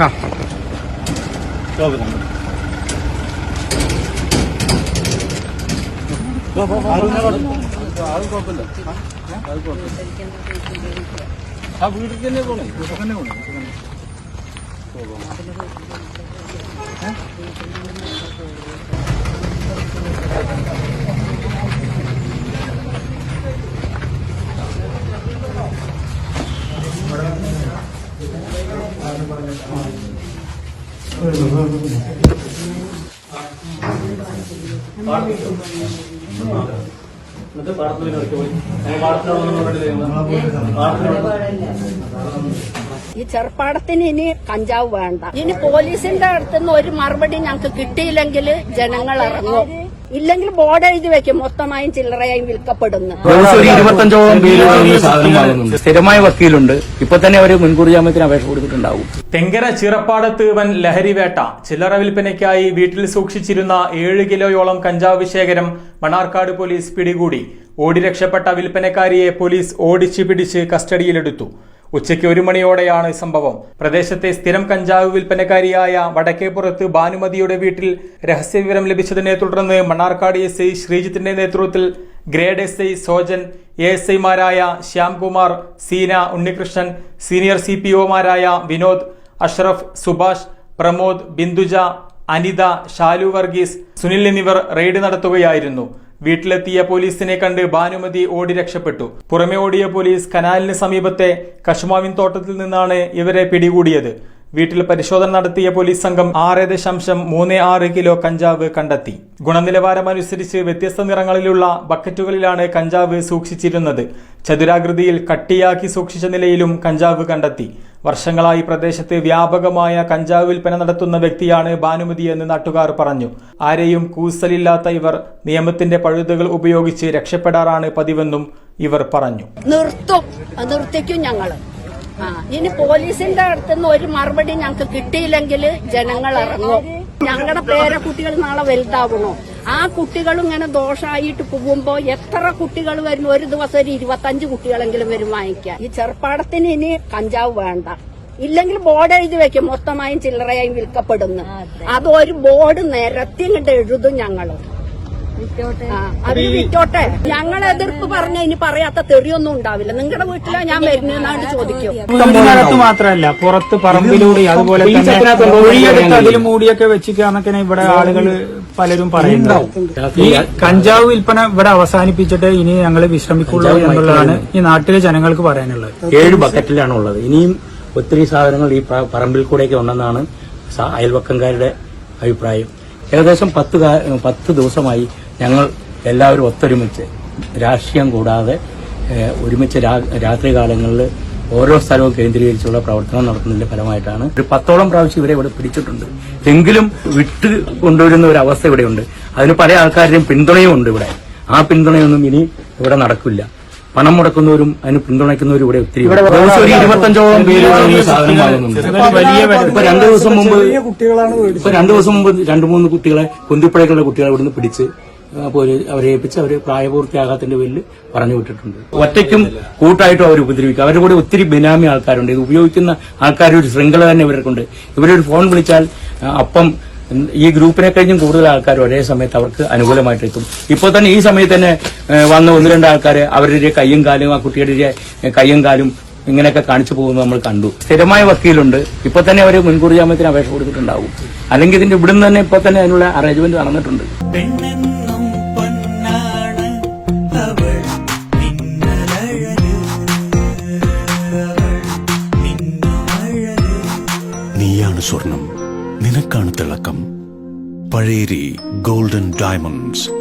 ആ. വീട്ടിൽ തന്നെ പോണേ ഇവിടെ തന്നെ പോണേ എന്നിട്ട് പാടത്തിൽ ഈ ചെറുപ്പാടത്തിന് ഇനി കഞ്ചാവ് വേണ്ട. ഇനി പോലീസിന്റെ അടുത്തുനിന്ന് ഒരു മറുപടി ഞങ്ങൾക്ക് കിട്ടിയില്ലെങ്കിൽ ജനങ്ങൾ ഇറങ്ങും. ഇല്ലെങ്കിൽ ബോർഡ് എഴുതി വെക്കും. മൊത്തമായും ചില്ലറയായും വിൽക്കപ്പെടുന്നു. സ്ഥിരമായ വക്കീലുണ്ട്. ഇപ്പൊ തന്നെ അവർ മുൻകൂർ ജാമ്യത്തിന് അപേക്ഷ കൊടുത്തിട്ടുണ്ടാവും. തെങ്കര ചിറപ്പാടത്ത് വൻ ലഹരിവേട്ട ചില്ലറ വിൽപ്പനയ്ക്കായി വീട്ടിൽ സൂക്ഷിച്ചിരുന്ന ഏഴ് കിലോയോളം കഞ്ചാവ് ശേഖരം മണാർക്കാട് പോലീസ് പിടികൂടി. ഓടി രക്ഷപ്പെട്ട വിൽപ്പനക്കാരിയെ പോലീസ് ഓടിച്ചു പിടിച്ച് കസ്റ്റഡിയിലെടുത്തു. ഉച്ചയ്ക്ക് ഒരു മണിയോടെയാണ് സംഭവം. പ്രദേശത്തെ സ്ഥിരം കഞ്ചാവ് വിൽപ്പനക്കാരിയായ വടക്കേപ്പുറത്ത് ഭാനുമതിയുടെ വീട്ടിൽ രഹസ്യവിവരം ലഭിച്ചതിനെ തുടർന്ന് മണ്ണാർക്കാട് എസ് ഐ ശ്രീജിത്തിന്റെ നേതൃത്വത്തിൽ grade S I Sojan A S ഐമാരായ Shyamkumar Seena Unnikrishnan senior C P ഒമാരായ Vinod Ashraf Subhash Pramod Binduja Anitha Shalu Varghese Sunil എന്നിവർ റെയ്ഡ് നടത്തുകയായിരുന്നു. വീട്ടിലെത്തിയ പോലീസിനെ കണ്ട് ഭാനുമതി ഓടി രക്ഷപ്പെട്ടു. പുറമെ ഓടിയ പോലീസ് കനാലിന് സമീപത്തെ കശുമാവിൻ തോട്ടത്തിൽ നിന്നാണ് ഇവരെ പിടികൂടിയത്. വീട്ടിൽ പരിശോധന നടത്തിയ പോലീസ് സംഘം ആറ് ദശാംശം മൂന്ന് ആറ് കിലോ കഞ്ചാവ് കണ്ടെത്തി. ഗുണനിലവാരമനുസരിച്ച് വ്യത്യസ്ത നിറങ്ങളിലുള്ള ബക്കറ്റുകളിലാണ് കഞ്ചാവ് സൂക്ഷിച്ചിരുന്നത്. ചതുരാകൃതിയിൽ കട്ടിയാക്കി സൂക്ഷിച്ച നിലയിലും കഞ്ചാവ് കണ്ടെത്തി. വർഷങ്ങളായി പ്രദേശത്ത് വ്യാപകമായ കഞ്ചാവ് വിൽപ്പന നടത്തുന്ന വ്യക്തിയാണ് ഭാനുമതി എന്ന് നാട്ടുകാർ പറഞ്ഞു. ആരെയും കൂസലില്ലാത്ത ഇവർ നിയമത്തിന്റെ പഴുതുകൾ ഉപയോഗിച്ച് രക്ഷപ്പെടാറാണ് പതിവെന്നും ഇവർ പറഞ്ഞു. നിർത്തും. നിർത്തിക്കും ഞങ്ങൾ. ഇനി പോലീസിന്റെ അടുത്തുനിന്ന് ഒരു മറുപടി ഞങ്ങൾക്ക് കിട്ടിയില്ലെങ്കിൽ ജനങ്ങൾ ഇറങ്ങും. ഞങ്ങളുടെ പേരക്കുട്ടികൾ നാളെ വലുതാവണോ? ആ കുട്ടികൾ ഇങ്ങനെ ദോഷമായിട്ട് പോകുമ്പോ എത്ര കുട്ടികൾ വരും? ഒരു ദിവസം ഒരു ഇരുപത്തഞ്ച് കുട്ടികളെങ്കിലും വരും വാങ്ങിക്കാൻ. ഈ ചെറുപ്പാടത്തിന് ഇനി കഞ്ചാവ് വേണ്ട. ഇല്ലെങ്കിൽ ബോർഡ് എഴുതി വെക്കും. മൊത്തമായും ചില്ലറയായും വിൽക്കപ്പെടുന്നു. അത്. ഒരു ബോർഡ് നിരത്തി ഇങ്ങോട്ട് എഴുതും ഞങ്ങൾ. ആ, അത് വിറ്റോട്ടെ. ഞങ്ങൾ എതിർപ്പ് പറഞ്ഞ ഇനി പറയാത്ത തെറിയൊന്നും ഉണ്ടാവില്ല. നിങ്ങളുടെ വീട്ടിലാ ഞാൻ വരുന്നതെന്നാണ് ചോദിക്കും. വീടിനകത്ത് മാത്രമല്ല പുറത്ത് പറമ്പിലൂടെ അതുപോലെ തന്നെ കുഴിയെടുത്ത് അതിൽ മൂടിയൊക്കെ ഇവിടെ ആളുകൾ പലരും പറയുന്നുണ്ടാവും ഈ കഞ്ചാവ് വിൽപ്പന ഇവിടെ അവസാനിപ്പിച്ചിട്ട് ഇനി ഞങ്ങൾ വിശ്രമിക്കുള്ളൂ എന്നുള്ളതാണ് ഈ നാട്ടിലെ ജനങ്ങൾക്ക് പറയാനുള്ളത്. ഏഴ് ബക്കറ്റിലാണ് ഉള്ളത്. ഇനിയും ഒത്തിരി സാധനങ്ങൾ ഈ പറമ്പിൽ കൂടെയൊക്കെ ഉണ്ടെന്നാണ് അയൽവക്കംകാരുടെ അഭിപ്രായം. ഏകദേശം പത്ത് പത്ത് ദിവസമായി ഞങ്ങൾ എല്ലാവരും ഒത്തൊരുമിച്ച് രാഷ്ട്രീയം കൂടാതെ ഒരുമിച്ച് രാ- രാത്രി കാലങ്ങളിൽ ഓരോ സ്ഥലവും കേന്ദ്രീകരിച്ചുള്ള പ്രവർത്തനം നടത്തുന്നതിന്റെ ഫലമായിട്ടാണ്. ഒരു പത്തോളം പ്രാവശ്യം ഇവരെ ഇവിടെ പിടിച്ചിട്ടുണ്ട്. എങ്കിലും വിട്ട് കൊണ്ടുവരുന്ന ഒരു അവസ്ഥ ഇവിടെയുണ്ട്. അതിന് പല ആൾക്കാരുടെയും പിന്തുണയും ഉണ്ട് ഇവിടെ. ആ പിന്തുണയൊന്നും ഇനി ഇവിടെ നടക്കില്ല. പണം മുടക്കുന്നവരും അതിന് പിന്തുണയ്ക്കുന്നവരും ഇവിടെ ഒത്തിരി ഒരു ഇരുപത്തഞ്ചോളം പേര് സാധനം വാങ്ങുന്നുണ്ട്. ഇപ്പൊ രണ്ടു ദിവസം മുമ്പ് ഇപ്പൊ രണ്ടു ദിവസം മുമ്പ് രണ്ടു മൂന്ന് കുട്ടികളെ കുന്തിപ്പുഴയ്ക്കുള്ള കുട്ടികളെ ഇവിടുന്ന് പിടിച്ച് അവരെ ഏൽപ്പിച്ച് അവർ പ്രായപൂർത്തിയാകാത്തതിന്റെ പേരിൽ പറഞ്ഞു വിട്ടിട്ടുണ്ട്. ഒറ്റയ്ക്കും കൂട്ടായിട്ടും അവർ ഉപദ്രവിക്കും അവരുടെ കൂടെ ഒത്തിരി ബിനാമി ആൾക്കാരുണ്ട്. ഇത് ഉപയോഗിക്കുന്ന ആൾക്കാർ ഒരു ശൃംഖല തന്നെ ഇവർക്കുണ്ട് ഇവരൊരു ഫോൺ വിളിച്ചാൽ അപ്പം ഈ ഗ്രൂപ്പിനെ കഴിഞ്ഞും കൂടുതൽ ആൾക്കാർ ഒരേ സമയത്ത് അവർക്ക് അനുകൂലമായിട്ട് എത്തും ഇപ്പോൾ തന്നെ ഈ സമയത്ത് തന്നെ വന്ന ഒന്ന് രണ്ട് ആൾക്കാർ അവരുടെ കയ്യും കാലും ആ കുട്ടിയുടെ കയ്യും കാലും ഇങ്ങനെയൊക്കെ കാണിച്ചു പോകുന്നത് നമ്മൾ കണ്ടു. സ്ഥിരമായ വക്കീലുണ്ട്. ഇപ്പൊ തന്നെ അവർ മുൻകൂർ ജാമ്യത്തിന് അപേക്ഷ കൊടുത്തിട്ടുണ്ടാവും. അല്ലെങ്കിൽ ഇതിന്റെ ഇവിടുന്ന് തന്നെ ഇപ്പൊ തന്നെ അതിനുള്ള അറേഞ്ച്മെന്റ് നടന്നിട്ടുണ്ട്. നീയാണ് സ്വർണം. നിനക്കാണ് തിളക്കം. Pazheri golden diamonds.